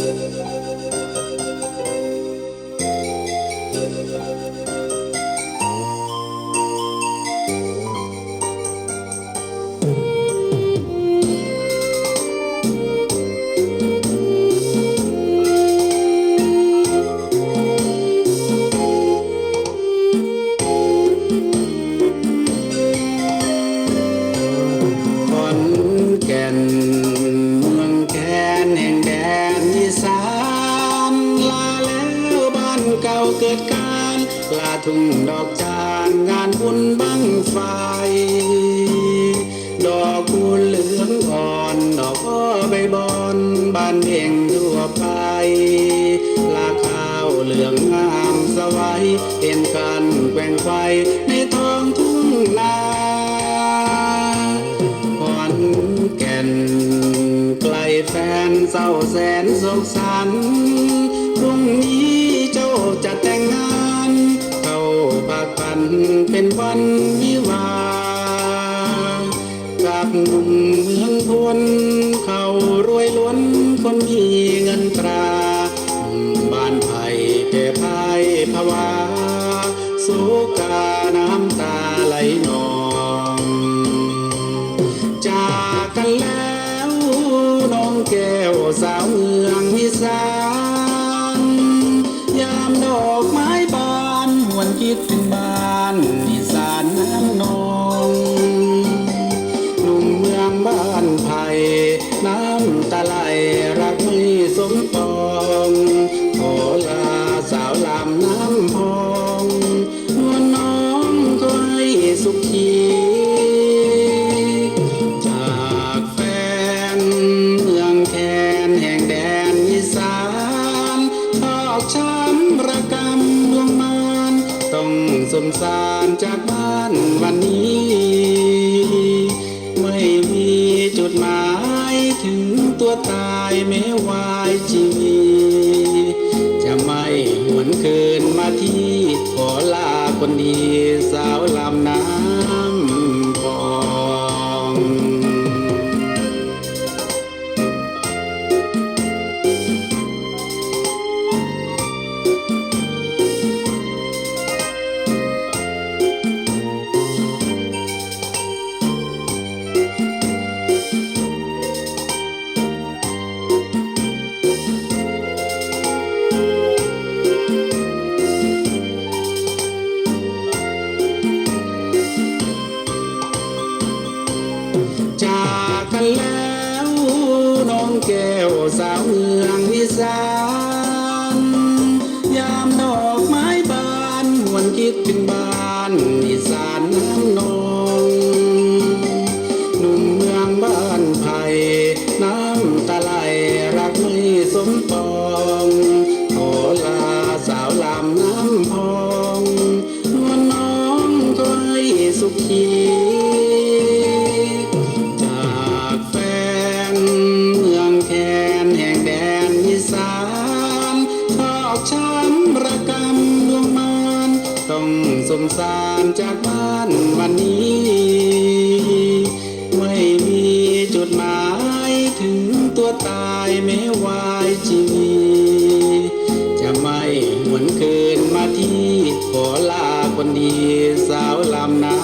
ข ลาทุ่งดอกจานงานบุญบังไฟ ดอกคูณเหลืองอ่อน ดอกอ้อใบบอนบ้านเพ่งทั่วไป ลาข้าวเหลืองงามสวัยเห็นกันแกว่งไฟในท้องทุ่งนาขอนแก่นไกลแฟนเศร้าแสนโศกสันพรุ่งนี้เจ้าจะแต่งงาน วันเป็นวันวิวาห์กับหนุ่มเมืองพลเขารวยล้วนคนมีเงินตราบ้านไผ่แก่พายภาวาสุกาน้ำตาไหลนองจากกันแล้วน้องแก้วสาวเมืองอีสานยามดอกไม้บานหวนคิดถึงานน้ ต้องสมสารจากบ้านวันนี้ ไม่มีจุดหมายถึงตัวตายแม้วายชีวีจะไม่หวนคืนมาที่ขอลาคนดีสาวลำน้ำ แก้วสาวเมืองอีสานยามดอกไม้บานหวนคิดถึงบ้านอีสานน้ำนอง สารจากบ้านวันนี้ ไม่มีจุดหมายถึงตัวตายแม้วายชีวีจะไม่หวนคืนมาที่ขอลาคนดีสาวลำน้ำ